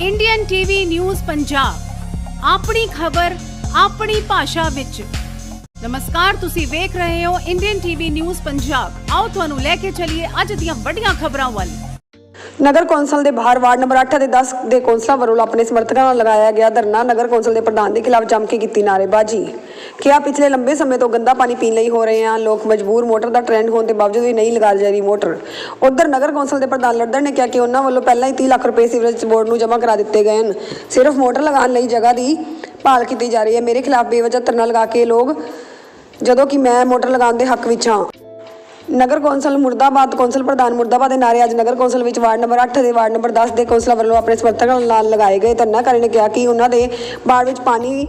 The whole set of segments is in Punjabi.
ਇੰਡੀਅਨ ਟੀਵੀ ਨਿਊਜ਼ ਪੰਜਾਬ ਆਪਣੀ ਖਬਰ, ਆਪਣੀ ਭਾਸ਼ਾ ਵਿੱਚ। ਨਮਸਕਾਰ, ਤੁਸੀਂ ਵੇਖ ਰਹੇ ਹੋ ਇੰਡੀਅਨ ਟੀਵੀ ਨਿਊਜ਼ ਪੰਜਾਬ ਆਓ ਤੁਹਾਨੂੰ ਲੈ ਕੇ ਚੱਲੀਏ ਅੱਜ ਦੀਆਂ ਵੱਡੀਆਂ ਖਬਰਾਂ ਵੱਲ। ਨਗਰ ਕੌਂਸਲ ਦੇ ਬਾਹਰ ਵਾਰਡ ਨੰਬਰ 8 ਅਤੇ 10 ਦੇ ਕੌਂਸਲਰਾਂ ਵੱਲੋਂ ਆਪਣੇ ਸਮਰਥਕਾਂ ਨਾਲ ਲਗਾਇਆ ਗਿਆ ਧਰਨਾ। ਨਗਰ ਕੌਂਸਲ ਦੇ ਪ੍ਰਧਾਨ ਦੇ ਖਿਲਾਫ ਜੰਮ ਕੇ ਕੀਤੀ ਨਾਅਰੇਬਾਜ਼ੀ। ਕਿਹਾ ਪਿਛਲੇ ਲੰਬੇ ਸਮੇਂ ਤੋਂ ਗੰਦਾ ਪਾਣੀ ਪੀਣ ਲਈ ਹੋ ਰਹੇ ਹਨ ਲੋਕ ਮਜਬੂਰ, ਮੋਟਰ ਦਾ ਟ੍ਰੈਂਡ ਹੋਣ ਦੇ ਬਾਵਜੂਦ ਵੀ ਨਹੀਂ ਲਗਾ ਜਾ ਰਹੀ ਮੋਟਰ। ਉਧਰ ਨਗਰ ਕੌਂਸਲ ਦੇ ਪ੍ਰਧਾਨ ਲੜਦੜ ਨੇ ਕਿਹਾ ਕਿ ਉਹਨਾਂ ਵੱਲੋਂ ਪਹਿਲਾਂ ਹੀ 30 ਲੱਖ ਰੁਪਏ ਸੀਵਰੇਜ ਬੋਰਡ ਨੂੰ ਜਮ੍ਹਾਂ ਕਰਾ ਦਿੱਤੇ ਗਏ ਹਨ। ਸਿਰਫ ਮੋਟਰ ਲਗਾਉਣ ਲਈ ਜਗ੍ਹਾ ਦੀ ਭਾਲ ਕੀਤੀ ਜਾ ਰਹੀ ਹੈ। ਮੇਰੇ ਖਿਲਾਫ ਬੇਵਜ੍ਹਾ ਧਰਨਾ ਲਗਾ ਕੇ ਲੋਕ, ਜਦੋਂ ਕਿ ਮੈਂ ਮੋਟਰ ਲਗਾਉਣ ਦੇ ਹੱਕ ਵਿੱਚ ਹਾਂ। ਨਗਰ ਕੌਂਸਲ ਮੁਰਦਾਬਾਦ, ਕੌਂਸਲ ਪ੍ਰਧਾਨ ਮੁਰਦਾਬਾਦ ਦੇ ਨਾਰੇ ਅੱਜ ਨਗਰ ਕੌਂਸਲ ਵਿੱਚ ਵਾਰਡ ਨੰਬਰ 8 ਦੇ ਵਾਰਡ ਨੰਬਰ 10 ਦੇ ਕੌਂਸਲਰ ਵੱਲੋਂ ਆਪਣੇ ਸਮਰਥਕਾਂ ਨਾਲ ਲਗਾਏ ਗਏ। ਧਰਨਾਕਾਰੀ ਨੇ ਕਿਹਾ ਕਿ ਉਹਨਾਂ ਦੇ ਬਾੜ ਵਿੱਚ ਪਾਣੀ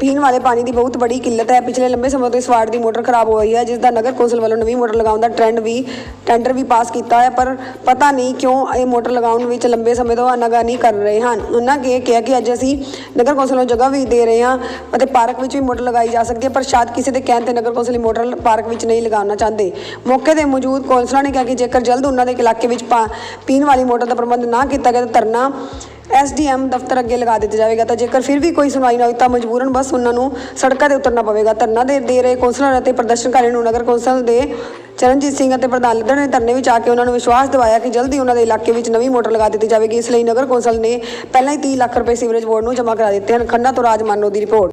ਪੀਣ ਵਾਲੇ ਪਾਣੀ ਦੀ ਬਹੁਤ ਬੜੀ ਕਿੱਲਤ ਹੈ। ਪਿਛਲੇ ਲੰਬੇ ਸਮੇਂ ਤੋਂ ਇਸ ਵਾਰਡ ਦੀ ਮੋਟਰ ਖਰਾਬ ਹੋ ਰਹੀ ਹੈ ਜਿਸ ਦਾ ਨਗਰ ਕੌਂਸਲ ਵੱਲੋਂ ਨਵੀਂ ਮੋਟਰ ਲਗਾਉਣ ਦਾ ਟ੍ਰੈਂਡ ਵੀ, ਟੈਂਡਰ ਵੀ ਪਾਸ ਕੀਤਾ ਹੈ, ਪਰ ਪਤਾ ਨਹੀਂ ਕਿਉਂ ਇਹ ਮੋਟਰ ਲਗਾਉਣ ਵਿੱਚ ਲੰਬੇ ਸਮੇਂ ਤੋਂ ਆਨਾਕਾਨੀ ਕਰ ਰਹੇ ਹਨ। ਉਹਨਾਂ ਕੇ ਕਿਹਾ ਕਿ ਅੱਜ ਅਸੀਂ ਨਗਰ ਕੌਂਸਲ ਨੂੰ ਜਗ੍ਹਾ ਵੀ ਦੇ ਰਹੇ ਹਾਂ ਅਤੇ ਪਾਰਕ ਵਿੱਚ ਵੀ ਮੋਟਰ ਲਗਾਈ ਜਾ ਸਕਦੀ ਹੈ, ਪਰ ਸ਼ਾਇਦ ਕਿਸੇ ਦੇ ਕਹਿਣ ਤੇ ਨਗਰ ਕੌਂਸਲ ਇਹ ਮੋਟਰ ਪਾਰਕ ਵਿੱਚ ਨਹੀਂ ਲਗਾਉਣਾ ਚਾਹੁੰਦੇ। ਮੌਕੇ ਤੇ ਮੌਜੂਦ ਕੌਂਸਲਰਾਂ ਨੇ ਕਿਹਾ ਕਿ ਜੇਕਰ ਜਲਦ ਉਹਨਾਂ ਦੇ ਇਲਾਕੇ ਵਿੱਚ ਪਾ- ਪੀਣ ਵਾਲੀ ਮੋਟਰ ਦਾ ਪ੍ਰਬੰਧ ਨਾ ਕੀਤਾ ਗਿਆ ਤਾਂ ਧਰਨਾ ਐਸਡੀਐਮ ਦਫ਼ਤਰ ਅੱਗੇ ਲਗਾ ਦਿੱਤਾ ਜਾਵੇਗਾ ਤਾਂ ਜੇਕਰ ਫਿਰ ਵੀ ਕੋਈ ਸੁਣਵਾਈ ਨਾ ਹੋਈ ਤਾਂ ਮਜਬੂਰਨ ਬਸ ਉਹਨਾਂ ਨੂੰ ਸੜਕਾਂ ਤੇ ਉਤਰਨਾ ਪਵੇਗਾ। ਧਰਨਾ ਦੇ ਦੇ ਰਹੇ ਕੌਂਸਲਰ ਅਤੇ ਪ੍ਰਦਰਸ਼ਨਕਾਰੀਆਂ ਨੂੰ ਨਗਰ ਕੌਂਸਲ ਦੇ ਚਰਨਜੀਤ ਸਿੰਘ ਅਤੇ ਪ੍ਰਧਾਨ ਲੱਦੜ ਨੇ ਧਰਨੇ ਵਿੱਚ ਆ ਕੇ ਉਹਨਾਂ ਨੂੰ ਵਿਸ਼ਵਾਸ ਦਿਵਾਇਆ ਕਿ ਜਲਦੀ ਉਹਨਾਂ ਦੇ ਇਲਾਕੇ ਵਿੱਚ ਨਵੀਂ ਮੋਟਰ ਲਗਾ ਦਿੱਤੀ ਜਾਵੇਗੀ। ਇਸ ਲਈ ਨਗਰ ਕੌਂਸਲ ਨੇ ਪਹਿਲਾਂ ਹੀ 30 ਲੱਖ ਰੁਪਏ ਸੀਵਰੇਜ ਬੋਰਡ ਨੂੰ ਜਮ੍ਹਾਂ ਕਰਾ ਦਿੱਤੇ ਹਨ। ਖੰਨਾ ਤੋਂ ਰਾਜ ਮਾਨੋ ਦੀ ਰਿਪੋਰਟ।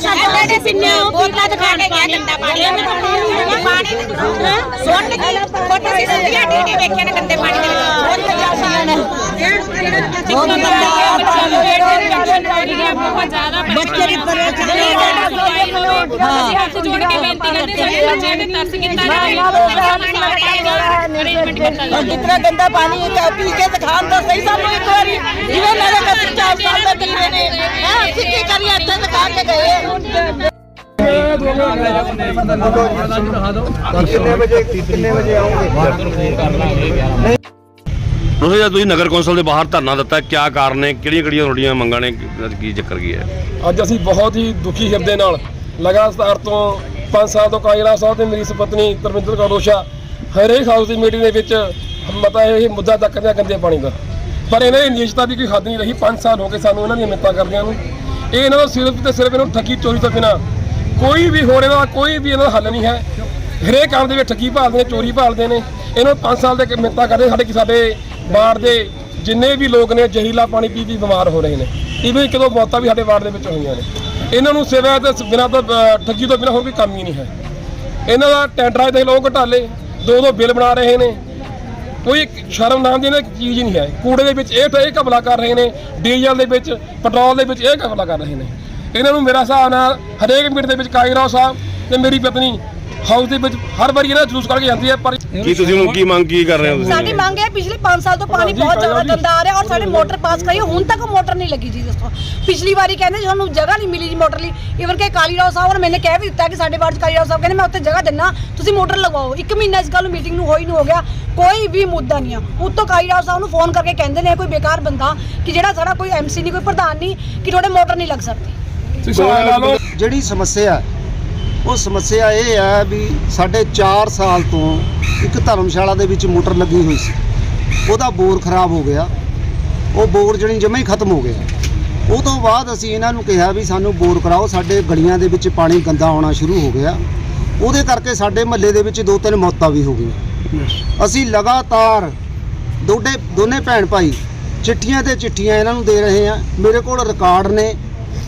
ਸਾਡੇ ਪਿੰਨੇ ਬੋਤਲਾਂ ਦਿਖਾ ਕੇ ਗਿਆ ਗੰਦਾ ਪਾਣੀ ਪਾਣੀ ਸੁਣ ਕੇ ਫੋਟੋ ਸੀ ਸੰਦੀਆ ਟੀਟੀ ਵੇਖਿਆ ਨਾ ਗੰਦੇ ਪਾਣੀ ਦੇ ਵਿੱਚ ਬਹੁਤ ਗੰਦਾ ਬਹੁਤ ਜ਼ਿਆਦਾ ਬੱਚੇ ਦੀ ਪਰੇਸ਼ਾਨੀ ਅਸੀਂ ਹੱਥ ਜੋੜ ਕੇ ਬੇਨਤੀ ਕਰਦੇ ਸਾਡੇ ਬੱਚਿਆਂ ਨੇ ਤਰਸ ਕੀਤਾ ਅਰੇਂਜਮੈਂਟ ਕੀਤਾ ਕਿਤਨਾ ਗੰਦਾ ਪਾਣੀ ਹੈ ਪੀ ਕੇ ਦਿਖਾਣ ਤਾਂ ਸਹੀ ਸਾਨੂੰ ਇੱਕ ਤੁਸੀਂ ਜਦ ਤੁਸੀਂ ਨਗਰ ਕੌਂਸਲ ਦੇ ਬਾਹਰ ਧਰਨਾ ਦਿੱਤਾ, ਕਿਆ ਕਾਰਨ ਨੇ, ਕਿਹੜੀਆਂ ਕਿਹੜੀਆਂ ਤੁਹਾਡੀਆਂ ਮੰਗਾਂ ਨੇ, ਕੀ ਚੱਕਰ ਕੀ ਹੈ? ਅੱਜ ਅਸੀਂ ਬਹੁਤ ਹੀ ਦੁਖੀ ਹਿਰਦੇ ਨਾਲ, ਲਗਾਤਾਰ ਤੋਂ 5 ਸਾਲ ਤੋਂ ਕਾਇਰਾ ਸਾਹਿਬ ਤੇ ਮੇਰੀ ਸਪਤਨੀ ਤਰਵਿੰਦਰ ਕੌਰ ਰੋਸ਼ਾ ਹਰੇਕ ਹਾਊਸ ਦੀ ਮੀਟਿੰਗ ਦੇ ਵਿੱਚ ਮਤਾ ਇਹ ਮੁੱਦਾ ਤੱਕ ਦਾ ਗੰਦੇ ਪਾਣੀ ਦਾ। ਪਰ ਇਹਨਾਂ ਦੀ ਨਿਯਮਤਾ ਦੀ ਕੋਈ ਹੱਦ ਨਹੀਂ ਰਹੀ। 5 ਸਾਲ ਹੋ ਗਏ ਸਾਨੂੰ ਇਹਨਾਂ ਦੀਆਂ ਮਿੱਤਾਂ ਕਰਦਿਆਂ ਨੂੰ। ਇਹ ਇਹਨਾਂ ਦਾ ਸਿਰਫ ਤੇ ਸਿਰਫ ਇਹਨਾਂ ਨੂੰ ਠੱਗੀ ਚੋਰੀ ਤੋਂ ਬਿਨਾ ਕੋਈ ਵੀ ਹੋਰ ਇਹਦਾ ਕੋਈ ਵੀ ਇਹਨਾਂ ਦਾ ਹੱਲ ਨਹੀਂ ਹੈ। ਹਰੇਕ ਕੰਮ ਦੇ ਵਿੱਚ ਠੱਗੀ ਭਾਲਦੇ ਨੇ, ਚੋਰੀ ਭਾਲਦੇ ਨੇ। ਇਹਨਾਂ ਨੂੰ 5 ਸਾਲ ਦੇ ਮਿੱਤਾਂ ਕਰਦੇ ਸਾਡੇ ਕਿ ਸਾਡੇ ਵਾਰਡ ਦੇ ਜਿੰਨੇ ਵੀ ਲੋਕ ਨੇ, ਜ਼ਹਿਰੀਲਾ ਪਾਣੀ ਪੀ ਪੀ ਬਿਮਾਰ ਹੋ ਰਹੇ ਨੇ। ਇਵੇਂ ਇੱਕ ਦੋ ਮੌਤਾਂ ਵੀ ਸਾਡੇ ਵਾਰਡ ਦੇ ਵਿੱਚ ਹੋਈਆਂ ਨੇ। ਇਹਨਾਂ ਨੂੰ ਸਿਵਾ ਤੇ ਬਿਨਾਂ ਤੋਂ ਠੱਗੀ ਤੋਂ ਬਿਨਾਂ ਹੋਰ ਕੋਈ ਕੰਮ ਹੀ ਨਹੀਂ ਹੈ। ਇਹਨਾਂ ਦਾ ਟੈਂਡਰਾਂ ਦੇ ਲੋਕ ਘਟਾਲੇ ਦੋ ਦੋ ਬਿੱਲ ਬਣਾ ਰਹੇ ਨੇ। ਕੋਈ ਸ਼ਰਮ ਨਾਮ ਦੀ ਇਹਨਾਂ ਚੀਜ਼ ਹੀ ਨਹੀਂ ਹੈ। ਕੂੜੇ ਦੇ ਵਿੱਚ ਇਹ ਇਹ ਘਪਲਾ ਕਰ ਰਹੇ ਨੇ, ਡੀਜ਼ਲ ਦੇ ਵਿੱਚ, ਪੈਟਰੋਲ ਦੇ ਵਿੱਚ ਇਹ ਘਪਲਾ ਕਰ ਰਹੇ ਨੇ। ਇਹਨਾਂ ਨੂੰ ਮੇਰਾ ਹਿਸਾਬ ਨਾਲ ਹਰੇਕ ਮੀਟ ਦੇ ਵਿੱਚ ਕਾਇਰਾਓ ਸਾਹਿਬ ਤੇ ਮੇਰੀ ਪਤਨੀ ਹਾਊਸ ਦੇ ਵਿੱਚ ਹਰ ਵਾਰੀ ਇਹਨਾਂ ਜਲੂਸ ਕਰਕੇ ਜਾਂਦੀ ਹੈ, ਪਰ ਕੀ ਤੁਸੀਂ ਹੁਣ ਕੀ ਮੰਗ ਕੀ ਕਰ ਰਹੇ ਹੋ ਸਾਡੀ ਤੁਸੀਂ ਮੰਗ ਹੈ ਪਿਛਲੇ 5 ਸਾਲ ਤੋਂ ਪਾਣੀ ਬਹੁਤ ਜ਼ਿਆਦਾ। ਗੰਦਾ ਆ ਰਿਹਾ ਔਰ ਸਾਡੇ ਮੋਟਰ ਪਾਸ ਕਰੀ ਹੁਣ ਤੱਕ ਮੋਟਰ ਨਹੀਂ ਲੱਗੀ ਜੀ ਦੱਸੋ। ਪਿਛਲੀ ਵਾਰੀ ਕਹਿੰਦੇ ਸਾਨੂੰ ਜਗ੍ਹਾ ਨਹੀਂ ਮਿਲੀ ਜੀ ਮੋਟਰ ਲਈ। ਇਵਨ ਕਿ ਕਾਲੀ ਰਾਓ ਸਾਹਿਬ ਔਰ ਮੈਨੇ ਕਹਿ ਵੀ ਦਿੱਤਾ ਕਿ ਸਾਡੇ ਵਾਰਡ 'ਚ ਕਾਲੀ ਰਾਓ ਸਾਹਿਬ ਕਹਿੰਦੇ ਮੈਂ ਉੱਥੇ ਜਗ੍ਹਾ ਦਿੰਨਾ। ਤੁਸੀਂ ਮੋਟਰ ਲਗਵਾਓ। ਇੱਕ ਮਹੀਨਾ ਇਸ ਗੱਲ ਨੂੰ ਮੀਟਿੰਗ ਨੂੰ ਹੋਈ ਨੂੰ ਹੋ ਗਿਆ। ਕੋਈ ਵੀ ਮੁੱਦਾ ਨਹੀਂ ਆ। ਉੱਤੋਂ ਕਾਲੀ ਰਾਓ ਸਾਹਿਬ ਨੂੰ ਫੋਨ ਕਰਕੇ ਕਹਿੰਦੇ ਨੇ ਕੋਈ ਬੇਕਾਰ ਬੰਦਾ ਕਿ ਜਿਹੜਾ ਸਾਡਾ ਕੋਈ ਐਮਸੀ ਨਹੀਂ ਕੋਈ ਪ੍ਰਧਾਨ ਨਹੀਂ ਕਿ ਤੁਹਾਡੇ ਮੋਟਰ ਨਹੀਂ ਲੱਗ ਸਕਦੀ? ਤੁਸੀਂ ਸਵਾਲ ਲਾ ਲਓ। ਜਿਹੜੀ ਸਮੱਸਿਆ ਉਹ ਸਮੱਸਿਆ ਇਹ ਹੈ ਵੀ ਸਾਡੇ 4 ਸਾਲ ਤੋਂ ਇੱਕ ਧਰਮਸ਼ਾਲਾ ਦੇ ਵਿੱਚ ਮੋਟਰ ਲੱਗੀ ਹੋਈ ਸੀ। ਉਹਦਾ ਬੋਰ ਖਰਾਬ ਹੋ ਗਿਆ। ਉਹ ਬੋਰ ਜਣੀ ਜਮਾ ਹੀ ਖਤਮ ਹੋ ਗਿਆ। ਉਹ ਤੋਂ ਬਾਅਦ ਅਸੀਂ ਇਹਨਾਂ ਨੂੰ ਕਿਹਾ ਵੀ ਸਾਨੂੰ ਬੋਰ ਕਰਾਓ ਸਾਡੇ ਗਲੀਆਂ ਦੇ ਵਿੱਚ ਪਾਣੀ ਗੰਦਾ ਆਉਣਾ ਸ਼ੁਰੂ ਹੋ ਗਿਆ। ਉਹਦੇ ਕਰਕੇ ਸਾਡੇ ਮਹੱਲੇ ਦੇ ਵਿੱਚ ਦੋ ਤਿੰਨ ਮੌਤਾਂ ਵੀ ਹੋ ਗਈਆਂ। ਅਸੀਂ ਲਗਾਤਾਰ ਦੋਡੇ ਦੋਨੇ ਭੈਣ ਭਾਈ ਚਿੱਠੀਆਂ ਤੇ ਚਿੱਠੀਆਂ ਇਹਨਾਂ ਨੂੰ ਦੇ ਰਹੇ ਆ ਮੇਰੇ ਕੋਲ ਰਿਕਾਰਡ ਨੇ।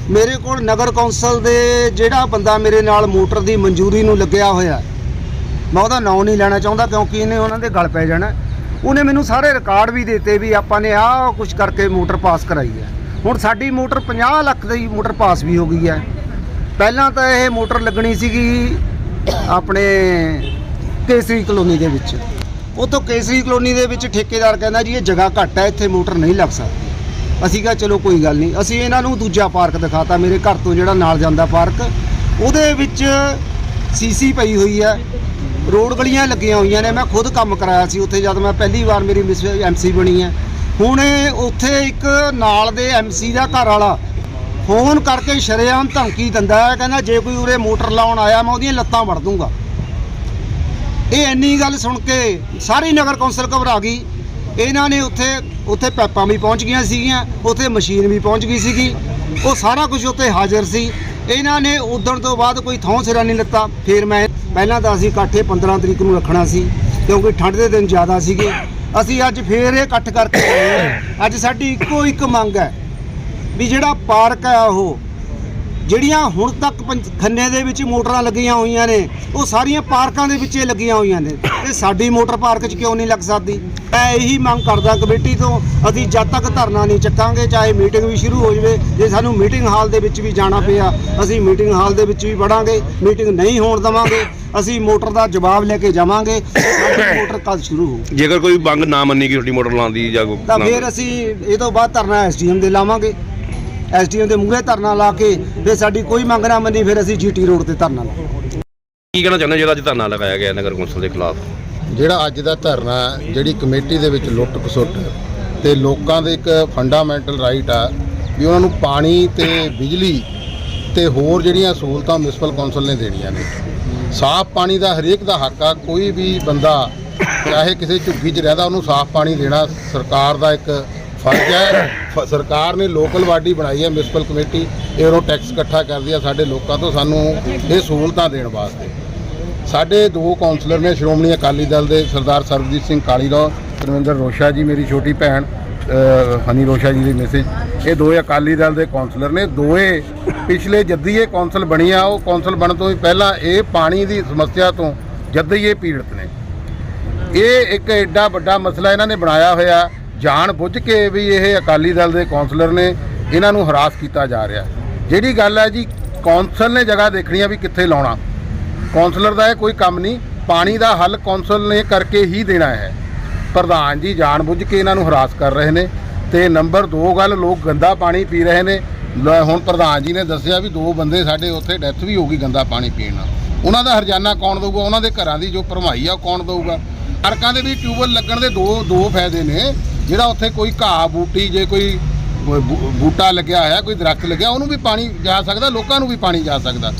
ਮੇਰੇ ਕੋਲ ਨਗਰ ਕੌਂਸਲ ਦੇ ਜਿਹੜਾ ਬੰਦਾ ਮੇਰੇ ਨਾਲ ਮੋਟਰ ਦੀ ਮਨਜ਼ੂਰੀ ਨੂੰ ਲੱਗਿਆ ਹੋਇਆ ਮੈਂ ਉਹਦਾ ਨਾਂ ਨਹੀਂ ਲੈਣਾ ਚਾਹੁੰਦਾ ਕਿਉਂਕਿ ਇਹਨੇ ਉਹਨਾਂ ਦੇ ਗਲ ਪੈ ਜਾਣਾ ਉਹਨੇ ਮੈਨੂੰ ਸਾਰੇ ਰਿਕਾਰਡ ਵੀ ਦਿੱਤੇ ਵੀ ਆਪਾਂ ਨੇ ਆਹ ਕੁਝ ਕਰਕੇ ਮੋਟਰ ਪਾਸ ਕਰਾਈ ਹੈ। ਹੁਣ ਸਾਡੀ ਮੋਟਰ 50 ਲੱਖ ਦੀ ਮੋਟਰ ਪਾਸ ਵੀ ਹੋ ਗਈ ਹੈ। ਪਹਿਲਾਂ ਤਾਂ ਇਹ ਮੋਟਰ ਲੱਗਣੀ ਸੀਗੀ ਆਪਣੇ ਕੇਸਰੀ ਕਲੋਨੀ ਦੇ ਵਿੱਚ। ਉਹ ਤੋਂ ਕੇਸਰੀ ਕਲੋਨੀ ਦੇ ਵਿੱਚ ਠੇਕੇਦਾਰ ਕਹਿੰਦਾ ਜੀ ਇਹ ਜਗ੍ਹਾ ਘੱਟ ਹੈ, ਇੱਥੇ ਮੋਟਰ ਨਹੀਂ ਲੱਗ ਸਕਦੀ। ਅਸੀਂ ਕਿਹਾ ਚਲੋ ਕੋਈ ਗੱਲ ਨਹੀਂ, ਅਸੀਂ ਇਹਨਾਂ ਨੂੰ ਦੂਜਾ ਪਾਰਕ ਦਿਖਾਤਾ, ਮੇਰੇ ਘਰ ਤੋਂ ਜਿਹੜਾ ਨਾਲ ਜਾਂਦਾ ਪਾਰਕ, ਉਹਦੇ ਵਿੱਚ ਸੀਸੀ ਪਈ ਹੋਈ ਹੈ, ਰੋਡ ਗਲੀਆਂ ਲੱਗੀਆਂ ਹੋਈਆਂ ਨੇ, ਮੈਂ ਖੁਦ ਕੰਮ ਕਰਾਇਆ ਸੀ ਉੱਥੇ ਜਦ ਮੈਂ ਪਹਿਲੀ ਵਾਰ ਮੇਰੀ ਮਿਸ ਐਮਸੀ ਬਣੀ ਹੈ। ਹੁਣ ਉੱਥੇ ਇੱਕ ਨਾਲ ਦੇ ਐਮਸੀ ਦਾ ਘਰ ਵਾਲਾ ਫੋਨ ਕਰਕੇ ਸ਼ਰੇਆਮ ਧਮਕੀ ਦਿੰਦਾ ਹੈ, ਕਹਿੰਦਾ ਜੇ ਕੋਈ ਉਰੇ ਮੋਟਰ ਲਾਉਣ ਆਇਆ, ਮੈਂ ਉਹਦੀਆਂ ਲੱਤਾਂ ਵੜ ਦੂੰਗਾ। ਇਹ ਇੰਨੀ ਗੱਲ ਸੁਣ ਕੇ ਸਾਰੀ ਨਗਰ ਕੌਂਸਲ ਘਬਰਾ ਗਈ। ਇਹਨਾਂ ਨੇ ਉੱਥੇ ਉੱਥੇ ਪੈਪਾਂ ਵੀ ਪਹੁੰਚ ਗਈਆਂ ਸੀਗੀਆਂ, ਉੱਥੇ ਮਸ਼ੀਨ ਵੀ ਪਹੁੰਚ ਗਈ ਸੀਗੀ। ਉਹ ਸਾਰਾ ਕੁਝ ਉੱਥੇ ਹਾਜ਼ਰ ਸੀ। ਇਹਨਾਂ ਨੇ ਉਦਣ ਤੋਂ ਬਾਅਦ ਕੋਈ ਥੌਂ ਸਿਰਾ ਨਹੀਂ ਲੱਤਾ। ਫਿਰ ਮੈਂ ਪਹਿਲਾਂ ਤਾਂ ਅਸੀਂ ਇਕੱਠੇ 15 ਤਰੀਕ ਨੂੰ ਰੱਖਣਾ ਸੀ, ਕਿਉਂਕਿ ਠੰਡ ਦੇ ਦਿਨ ਜ਼ਿਆਦਾ ਸੀਗੇ। ਅਸੀਂ ਅੱਜ ਫੇਰ ਇਹ ਇਕੱਠ ਕਰਕੇ ਅੱਜ ਸਾਡੀ ਇੱਕੋ ਇੱਕ ਮੰਗ ਹੈ ਵੀ ਜਿਹੜਾ ਪਾਰਕ ਹੈ ਉਹ ਜਿਹੜੀਆਂ ਹੁਣ ਤੱਕ ਪੰਜ- ਖੰਨੇ ਦੇ ਵਿੱਚ ਮੋਟਰਾਂ ਲੱਗੀਆਂ ਹੋਈਆਂ ਨੇ ਉਹ ਸਾਰੀਆਂ ਪਾਰਕਾਂ ਦੇ ਵਿੱਚ ਲੱਗੀਆਂ ਹੋਈਆਂ ਨੇ। ਤੇ ਸਾਡੀ ਮੋਟਰ ਪਾਰਕ 'ਚ ਕਿਉਂ ਨਹੀਂ ਲੱਗ ਸਕਦੀ? ਮੈਂ ਇਹੀ ਮੰਗ ਕਰਦਾ ਕਮੇਟੀ ਤੋਂ ਅਸੀਂ ਜਦ ਤੱਕ ਧਰਨਾ ਨਹੀਂ ਚੱਕਾਂਗੇ ਚਾਹੇ ਮੀਟਿੰਗ ਵੀ ਸ਼ੁਰੂ ਹੋ ਜਾਵੇ ਜੇ ਸਾਨੂੰ ਮੀਟਿੰਗ ਹਾਲ ਦੇ ਵਿੱਚ ਵੀ ਜਾਣਾ ਪਿਆ ਅਸੀਂ ਮੀਟਿੰਗ ਹਾਲ ਦੇ ਵਿੱਚ ਵੀ ਵੜਾਂਗੇ ਮੀਟਿੰਗ ਨਹੀਂ ਹੋਣ ਦਵਾਂਗੇ ਅਸੀਂ ਮੋਟਰ ਦਾ ਜਵਾਬ ਲੈ ਕੇ ਜਾਵਾਂਗੇ ਸਾਡੀ ਮੋਟਰ ਕੱਲ ਸ਼ੁਰੂ ਹੋ ਜੇਕਰ ਕੋਈ ਬੰਗ ਨਾ ਮੰਨੀ ਗਈ ਤੁਹਾਡੀ ਮੋਟਰ ਲਾਉਣ ਦੀ ਜਾਂ ਕੋਈ ਤਾਂ ਨਾ- ਫਿਰ ਅਸੀਂ ਇਹ ਤੋਂ ਬਾਅਦ ਧਰਨਾ ਐਸਡੀਐਮ ਦੇ ਲਾਵਾਂਗੇ। ਐਸਡੀਐਮ ਦੇ ਮੂਹਰੇ ਧਰਨਾ ਲਾ ਕੇ ਫਿਰ ਸਾਡੀ ਕੋਈ ਮੰਗ ਨਾ ਮੰਨੀ ਫਿਰ ਅਸੀਂ ਜੀਟੀ ਰੋਡ ਤੇ ਧਰਨਾ ਲਾਵਾਂਗੇ ਕੀ ਕਹਿਣਾ ਚਾਹੁੰਦੇ ਜਿਹੜਾ ਅੱਜ ਧਰਨਾ ਲਗਾਇਆ ਗਿਆ ਨਗਰ ਕੌਂਸਲ ਦੇ ਖਿਲਾਫ? ਜਿਹੜਾ ਅੱਜ ਦਾ ਧਰਨਾ ਹੈ, ਜਿਹੜੀ ਕਮੇਟੀ ਦੇ ਵਿੱਚ ਲੁੱਟ ਖਸੁੱਟ ਤੇ ਲੋਕਾਂ ਦੇ ਇੱਕ ਫੰਡਾਮੈਂਟਲ ਰਾਈਟ ਆ ਵੀ ਉਹਨਾਂ ਨੂੰ ਪਾਣੀ ਤੇ ਬਿਜਲੀ ਤੇ ਹੋਰ ਜਿਹੜੀਆਂ ਸਹੂਲਤਾਂ ਮਿਊਨਿਸਪਲ ਕੌਂਸਲ ਨੇ ਦੇਣੀਆਂ ਨੇ। ਸਾਫ਼ ਪਾਣੀ ਦਾ ਹਰੇਕ ਦਾ ਹੱਕ ਆ ਕੋਈ ਵੀ ਬੰਦਾ ਚਾਹੇ ਕਿਸੇ ਝੁੱਗੀ 'ਚ ਰਹਿੰਦਾ ਉਹਨੂੰ ਸਾਫ਼ ਪਾਣੀ ਦੇਣਾ ਸਰਕਾਰ ਦਾ ਇੱਕ ਫਰਜ਼ ਹੈ। ਫ- ਸਰਕਾਰ ਨੇ ਲੋਕਲ ਬਾਡੀ ਬਣਾਈ ਹੈ ਮਿਊਨਿਸਪਲ ਕਮੇਟੀ ਇਹ ਉਹ ਟੈਕਸ ਇਕੱਠਾ ਕਰਦੀ ਆ ਸਾਡੇ ਲੋਕਾਂ ਤੋਂ ਸਾਨੂੰ ਇਹ ਸਹੂਲਤਾਂ ਦੇਣ ਵਾਸਤੇ। ਸਾਡੇ ਦੋ ਕਾਉਂਸਲਰ ਨੇ ਸ਼੍ਰੋਮਣੀ ਅਕਾਲੀ ਦਲ ਦੇ ਸਰਦਾਰ ਸਰਬਜੀਤ ਸਿੰਘ ਕਾਲੀਰਾਓ ਧਰਮਿੰਦਰ ਰੋਸ਼ਾ ਜੀ ਮੇਰੀ ਛੋਟੀ ਭੈਣ ਅ, ਹਨੀ ਰੋਸ਼ਾ ਜੀ ਦੀ ਮੈਸੇਜ ਇਹ ਦੋਏ ਅਕਾਲੀ ਦਲ ਦੇ ਕਾਉਂਸਲਰ ਨੇ ਦੋਏ ਪਿਛਲੇ ਜੱਦੀ ਇਹ ਕਾਉਂਸਲ ਬਣੀ ਆ ਉਹ ਕਾਉਂਸਲ ਬਣਨ ਤੋਂ ਹੀ ਪਹਿਲਾਂ ਇਹ ਪਾਣੀ ਦੀ ਸਮੱਸਿਆ ਤੋਂ ਜੱਦੀ ਹੀ ਇਹ ਪੀੜਤ ਨੇ। ਇਹ ਇੱਕ ਐਡਾ ਵੱਡਾ ਮਸਲਾ ਇਹਨਾਂ ਨੇ ਬਣਾਇਆ ਹੋਇਆ। ਜਾਣ ਬੁੱਝ ਕੇ ਵੀ ਇਹ ਅਕਾਲੀ ਦਲ ਦੇ ਕਾਉਂਸਲਰ ਨੇ ਇਹਨਾਂ ਨੂੰ ਹਰਾਸ ਕੀਤਾ ਜਾ ਰਿਹਾ। ਜਿਹੜੀ ਗੱਲ ਹੈ ਜੀ ਕਾਉਂਸਲ ਨੇ ਜਗ੍ਹਾ ਦੇਖਣੀ ਆ ਵੀ ਕਿੱਥੇ ਲਾਉਣਾ। ਕਾਉਂਸਲਰ ਦਾ ਇਹ ਕੋਈ ਕੰਮ ਨਹੀਂ, ਪਾਣੀ ਦਾ ਹੱਲ ਕਾਉਂਸਲ ਨੇ ਕਰਕੇ ਹੀ ਦੇਣਾ ਹੈ। ਪ੍ਰਧਾਨ ਜੀ ਜਾਣ ਬੁੱਝ ਕੇ ਇਹਨਾਂ ਨੂੰ ਹਰਾਸ ਕਰ ਰਹੇ ਨੇ ਤੇ ਨੰਬਰ 2 ਗੱਲ, ਲੋਕ ਗੰਦਾ ਪਾਣੀ ਪੀ ਰਹੇ ਨੇ। ਹੁਣ ਪ੍ਰਧਾਨ ਜੀ ਨੇ ਦੱਸਿਆ ਵੀ ਦੋ ਬੰਦੇ ਸਾਡੇ ਉੱਥੇ ਡੈਥ ਵੀ ਹੋ ਗਈ ਗੰਦਾ ਪਾਣੀ ਪੀਣ ਨਾਲ। ਉਹਨਾਂ ਦਾ ਹਰਜਾਨਾ ਕੌਣ ਦੇਊਗਾ? ਉਹਨਾਂ ਦੇ ਘਰਾਂ ਦੀ ਜੋ ਭਰਮਾਈ ਆ ਉਹ ਕੌਣ ਦੇਊਗਾ? ਪਾਰਕਾਂ ਦੇ ਵੀ ਟਿਊਬਲ ਲੱਗਣ ਦੇ ਦੋ ਦੋ ਫਾਇਦੇ ਨੇ। ਜਿਹੜਾ ਉੱਥੇ ਕੋਈ ਘਾਹ ਬੂਟੀ ਜੇ ਕੋਈ ਬੂਟਾ ਲੱਗਿਆ ਹੋਇਆ ਕੋਈ ਦਰਖਤ ਲੱਗਿਆ ਉਹਨੂੰ ਵੀ ਪਾਣੀ ਜਾ ਸਕਦਾ ਲੋਕਾਂ ਨੂੰ ਵੀ ਪਾਣੀ ਜਾ ਸਕਦਾ।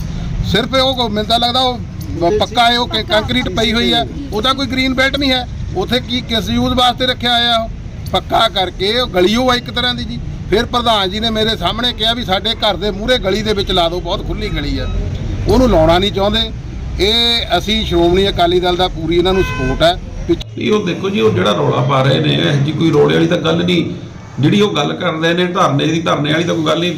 ਸਿਰਫ ਉਹ ਤਾਂ ਲੱਗਦਾ ਉਹ ਪੱਕਾ ਹੈ ਉਹ ਕੰਕਰੀਟ ਪਈ ਹੋਈ ਹੈ ਉਹਦਾ ਕੋਈ ਗ੍ਰੀਨ ਬੈਲਟ ਨਹੀਂ ਹੈ। ਉਥੇ ਕੀ ਕਿਸ ਯੂਜ਼ ਵਾਸਤੇ ਰੱਖਿਆ ਹੋਇਆ ਉਹ? ਪੱਕਾ ਕਰਕੇ ਉਹ ਗਲੀਓ ਆ ਇੱਕ ਤਰ੍ਹਾਂ ਦੀ ਜੀ। ਫਿਰ ਪ੍ਰਧਾਨ ਜੀ ਨੇ ਮੇਰੇ ਸਾਹਮਣੇ ਕਿਹਾ ਵੀ ਸਾਡੇ ਘਰ ਦੇ ਮੂਹਰੇ ਗਲੀ ਦੇ ਵਿੱਚ ਲਾ ਦਿਓ ਬਹੁਤ ਖੁੱਲੀ ਗਲੀ ਹੈ। ਉਹਨੂੰ ਲਾਉਣਾ ਨਹੀਂ ਚਾਹੁੰਦੇ। ਇਹ ਅਸੀਂ ਸ਼੍ਰੋਮਣੀ ਅਕਾਲੀ ਦਲ ਦਾ ਪੂਰੀ ਇਹਨਾਂ ਨੂੰ ਸਪੋਰਟ ਹੈ। ਪਿੱਛ- ਉਹ ਦੇਖੋ ਜੀ, ਉਹ ਜਿਹੜਾ ਰੌਲਾ ਪਾ ਰਹੇ ਨੇ, ਇਹ ਜੀ ਕੋਈ ਰੌਲੇ ਵਾਲੀ ਤਾਂ ਗੱਲ ਨਹੀਂ। ਜਿਹੜੀ ਉਹ ਗੱਲ ਕਰ ਰਹੇ ਨੇ, ਧਰਨੇ ਦੀ, ਧਰਨੇ ਵਾਲੀ ਤਾਂ ਕੋਈ ਗੱਲ ਨਹੀਂ।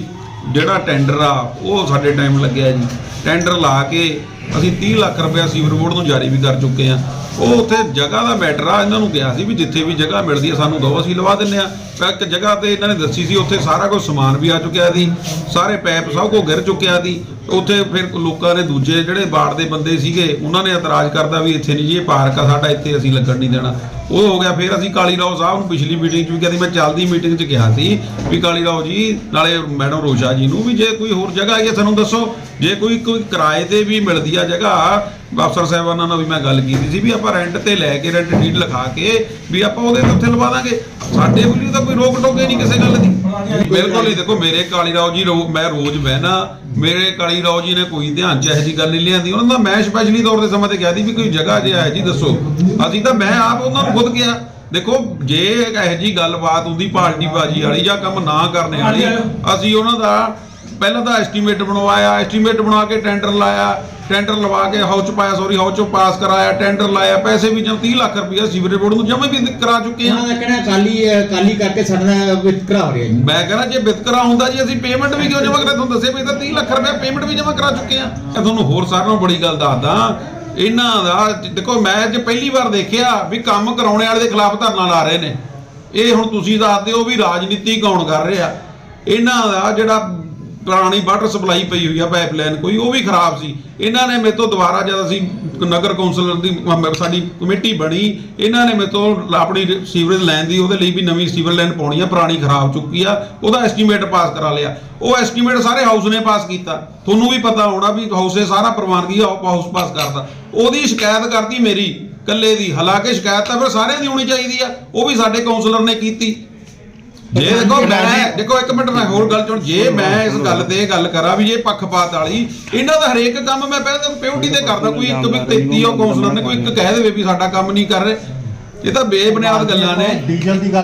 ਜਿਹੜਾ ਟੈਂਡਰ ਆ, ਉਹ ਸਾਡੇ ਟਾਈਮ ਲੱਗਿਆ ਜੀ। ਟੈਂਡਰ ਲਾ ਕੇ ਅਸੀਂ 30 ਲੱਖ ਰੁਪਇਆ ਸੀਵਰ ਬੋਰਡ ਨੂੰ ਜਾਰੀ ਵੀ ਕਰ ਚੁੱਕੇ ਆ ਉਹ ਉੱਥੇ ਜਗ੍ਹਾ ਦਾ ਮੈਟਰ ਆ, ਇਹਨਾਂ ਨੂੰ ਕਿਹਾ ਸੀ ਵੀ ਜਿੱਥੇ ਵੀ ਜਗ੍ਹਾ ਮਿਲਦੀ ਹੈ ਸਾਨੂੰ ਦੋ ਅਸੀਂ ਲਵਾ ਦਿੰਨੇ ਆ ਇੱਕ ਜਗ੍ਹਾ ਤੇ ਇਹਨਾਂ ਨੇ ਦੱਸੀ ਸੀ, ਉੱਥੇ ਸਾਰਾ ਕੁਝ ਸਮਾਨ ਵੀ ਆ ਚੁੱਕਿਆ ਸੀ, ਸਾਰੇ ਪੈਪ ਸਭ ਕੁਝ ਗਿਰ ਚੁੱਕਿਆ ਸੀ। ਉੱਥੇ ਫਿਰ ਲੋਕਾਂ ਨੇ ਦੂਜੇ ਜਿਹੜੇ ਬਾੜ ਦੇ ਬੰਦੇ ਸੀਗੇ, ਉਹਨਾਂ ਨੇ ਇਤਰਾਜ਼ ਕਰਦਾ ਵੀ ਇੱਥੇ ਨਹੀਂ ਜੀ, ਇਹ ਪਾਰਕ ਆ, ਸਾਡਾ ਇੱਥੇ ਅਸੀਂ ਲੱਗਣ ਨਹੀਂ ਦੇਣਾ। ਉਹ ਹੋ ਗਿਆ, ਫਿਰ ਅਸੀਂ ਕਾਲੀ ਰਾਓ ਸਾਹਿਬ ਨੂੰ ਪਿਛਲੀ ਮੀਟਿੰਗ 'ਚ ਵੀ ਕਹਿੰਦੀ ਮੈਂ ਚੱਲਦੀ ਮੀਟਿੰਗ 'ਚ ਕਿਹਾ ਸੀ ਵੀ ਕਾਲੀ ਰਾਓ ਜੀ, ਨਾਲੇ ਮੈਡਮ ਰੋਸ਼ਾ ਜੀ ਨੂੰ ਵੀ ਜੇ ਕੋਈ ਹੋਰ ਜਗ੍ਹਾ ਆਈ ਹੈ, ਸਾਨੂੰ ਦੱਸੋ। ਜੇ ਕੋਈ ਕੋਈ ਕਿਰਾਏ ਤੇ ਵੀ ਮਿਲਦੀ ਆ ਜਗ੍ਹਾ। ਅਫਸਰ ਸਾਹਿਬਾਨਾਂ ਨਾਲ ਵੀ ਮੈਂ ਗੱਲ ਕੀਤੀ ਸੀ ਵੀ ਆਪਾਂ ਰੈਂਟ ਤੇ ਲੈ ਕੇ ਰੈਂਟ ਡੀਡ ਲਿਖਾ ਕੇ ਵੀ ਆਪਾਂ ਉਹਦੇ ਤੇ ਉੱਥੇ ਲਵਾ ਦਾਂਗੇ। ਸਾਡੇ ਵੱਲੋਂ ਤਾਂ ਕੋਈ ਰੋਕ ਟੋਕੇ ਨਹੀਂ ਕਿਸੇ ਗੱਲ ਦੀ। ਬਿਲਕੁਲ ਹੀ ਦੇਖੋ ਮੇਰੇ ਕਾਲੀ ਰਾਓ ਜੀ ਮੈਂ ਰੋਜ਼ ਬਹਿਣਾ ਮੇਰੇ ਕਾਲੀ ਰਾਓ ਜੀ ਨੇ ਕੋਈ ਧਿਆਨ ਚ ਇਹੋ ਜਿਹੀ ਗੱਲ ਨਹੀਂ ਲਿਆਂਦੀ। ਉਹਨਾਂ ਦਾ ਮੈਂ ਸਪੈਸ਼ਲੀ ਤੌਰ ਤੇ ਸਮਾਂ ਤੇ ਕਿਹਾ ਸੀ ਵੀ ਕੋਈ ਜਗ੍ਹਾ ਜੇ ਹੈ ਜੀ ਦੱਸੋ। ਅਸੀਂ ਤਾਂ ਮੈਂ ਆਪ ਉਹਨਾਂ ਨੂੰ ਖੁਦ ਕਿਹਾ ਦੇਖੋ ਜੇ ਇਹੋ ਜਿਹੀ ਗੱਲਬਾਤ ਹੁੰਦੀ ਪਾਰਟੀ ਬਾਜੀ ਵਾਲੀ ਜਾਂ ਕੰਮ ਨਾ ਕਰਨੇ ਵਾਲੀ ਅਸੀਂ ਉਹਨਾਂ ਦਾ ਪਹਿਲਾਂ ਤਾਂ ਐਸਟੀਮੇਟ ਬਣਵਾਇਆ ਐਸਟੀਮੇਟ ਬਣਾ ਕੇ ਟੈਂਡਰ ਲਾਇਆ ਟੈਂਡਰ ਲਵਾ ਕੇ ਹਾਊਸ ਚ ਪਾਇਆ ਸੌਰੀ ਹਾਊਸ ਚ ਪਾਸ ਕਰਾਇਆ ਟੈਂਡਰ ਲਾਇਆ ਪੈਸੇ ਵੀ ਜਮ 30 ਲੱਖ ਰੁਪਇਆ ਸੀਵਰੇਜ ਬੋਰਡ ਨੂੰ ਜਮ੍ਹਾਂ ਵੀ ਕਰਾ ਚੁੱਕੇ ਹਾਂ। ਉਹਨਾਂ ਦਾ ਕਹਿਣਾ ਕਾਲੀ ਹੈ ਕਾਲੀ ਕਰਕੇ ਸਾਡਾ ਵਿਤਕਰਾ ਹੋ ਰਿਹਾ ਜੀ। ਮੈਂ ਕਹਿੰਦਾ ਜੇ ਵਿਤਕਰਾ ਹੁੰਦਾ ਜੀ ਅਸੀਂ ਪੇਮੈਂਟ ਵੀ ਕਿਉਂ ਜਮ੍ਹਾਂ ਕਰਾ ਤੁਹਾਨੂੰ ਦੱਸੇ ਵੀ ਤਾਂ 30 ਲੱਖ ਰੁਪਏ ਪੇਮੈਂਟ ਵੀ ਜਮ੍ਹਾਂ ਕਰਾ ਚੁੱਕੇ ਆ ਮੈਂ ਤੁਹਾਨੂੰ ਹੋਰ ਸਾਰਿਆਂ ਨੂੰ ਬੜੀ ਗੱਲ ਦੱਸਦਾ ਇਹਨਾਂ ਦਾ ਦੇਖੋ ਮੈਂ ਅੱਜ ਪਹਿਲੀ ਵਾਰ ਦੇਖਿਆ ਵੀ ਕੰਮ ਕਰਾਉਣੇ ਵਾਲੇ ਦੇ ਖਿਲਾਫ ਧਰਨਾ ਲਾ ਰਹੇ ਨੇ। ਇਹ ਹੁਣ ਤੁਸੀਂ ਦੱਸਦੇ ਹੋ ਵੀ ਰਾਜਨੀਤੀ ਕੌਣ ਕਰ ਰਿਹਾ। ਇਹਨਾਂ ਦਾ ਜਿਹੜਾ ਪੁਰਾਣੀ ਵਾਟਰ ਸਪਲਾਈ ਪਈ ਹੋਈ ਆ ਪਾਈਪਲਾਈਨ ਕੋਈ, ਉਹ ਵੀ ਖਰਾਬ ਸੀ। ਇਹਨਾਂ ਨੇ ਮੇਰੇ ਤੋਂ ਦੁਬਾਰਾ ਜਦ ਅਸੀਂ ਨਗਰ ਕੌਂਸਲਰ ਦੀ ਸਾਡੀ ਕਮੇਟੀ ਬਣੀ, ਇਹਨਾਂ ਨੇ ਮੇਰੇ ਤੋਂ ਆਪਣੀ ਸੀਵਰੇਜ ਲਾਈਨ ਦੀ, ਉਹਦੇ ਲਈ ਵੀ ਨਵੀਂ ਸੀਵਰ ਲਾਈਨ ਪਾਉਣੀ ਆ, ਪੁਰਾਣੀ ਖਰਾਬ ਚੁੱਕੀ ਆ, ਉਹਦਾ ਐਸਟੀਮੇਟ ਪਾਸ ਕਰਾ ਲਿਆ। ਉਹ ਐਸਟੀਮੇਟ ਸਾਰੇ ਹਾਊਸ ਨੇ ਪਾਸ ਕੀਤਾ। ਤੁਹਾਨੂੰ ਵੀ ਪਤਾ ਹੋਣਾ ਵੀ ਹਾਊਸ ਨੇ ਸਾਰਾ ਪ੍ਰਵਾਨਗੀ ਆ ਹਾਊਸ ਪਾਸ ਕਰਦਾ ਉਹਦੀ ਸ਼ਿਕਾਇਤ ਕਰਤੀ ਮੇਰੀ ਕੱਲੇ ਦੀ। ਹਾਲਾਂਕਿ ਸ਼ਿਕਾਇਤ ਤਾਂ ਫਿਰ ਸਾਰਿਆਂ ਦੀ ਹੋਣੀ ਚਾਹੀਦੀ ਆ, ਉਹ ਵੀ ਸਾਡੇ ਕਾਉਂਸਲਰ ਨੇ ਕੀਤੀ। ਜੇ ਦੇਖੋ ਮੈਂ ਦੇਖੋ ਇੱਕ ਮਿੰਟ ਮੈਂ ਹੋਰ ਗੱਲ ਚੁਣ ਜੇ ਮੈਂ ਇਸ ਗੱਲ ਤੇ ਗੱਲ ਕਰਾਂ ਵੀ ਇਹ ਪੱਖਪਾਤ ਵਾਲੀ ਇਹਨਾਂ ਦਾ ਹਰੇਕ ਕੰਮ ਮੈਂ ਪਹਿਲਾਂ ਤਾਂ ਪਿਓਰਟੀ ਤੇ ਕਰਦਾ ਕੋਈ ਇੱਕ ਵੀ 33 ਉਹ ਕੌਂਸਲਰ ਨੇ ਕੋਈ ਇੱਕ ਕਹਿ ਦੇਵੇ ਵੀ ਸਾਡਾ ਕੰਮ ਨਹੀਂ ਕਰ ਰਹੇ। ਇਹ ਤਾਂ ਬੇਬੁਨਿਆਦ ਗੱਲਾਂ ਨੇ। ਡੀਜ਼ਲ ਦੀ ਗੱਲ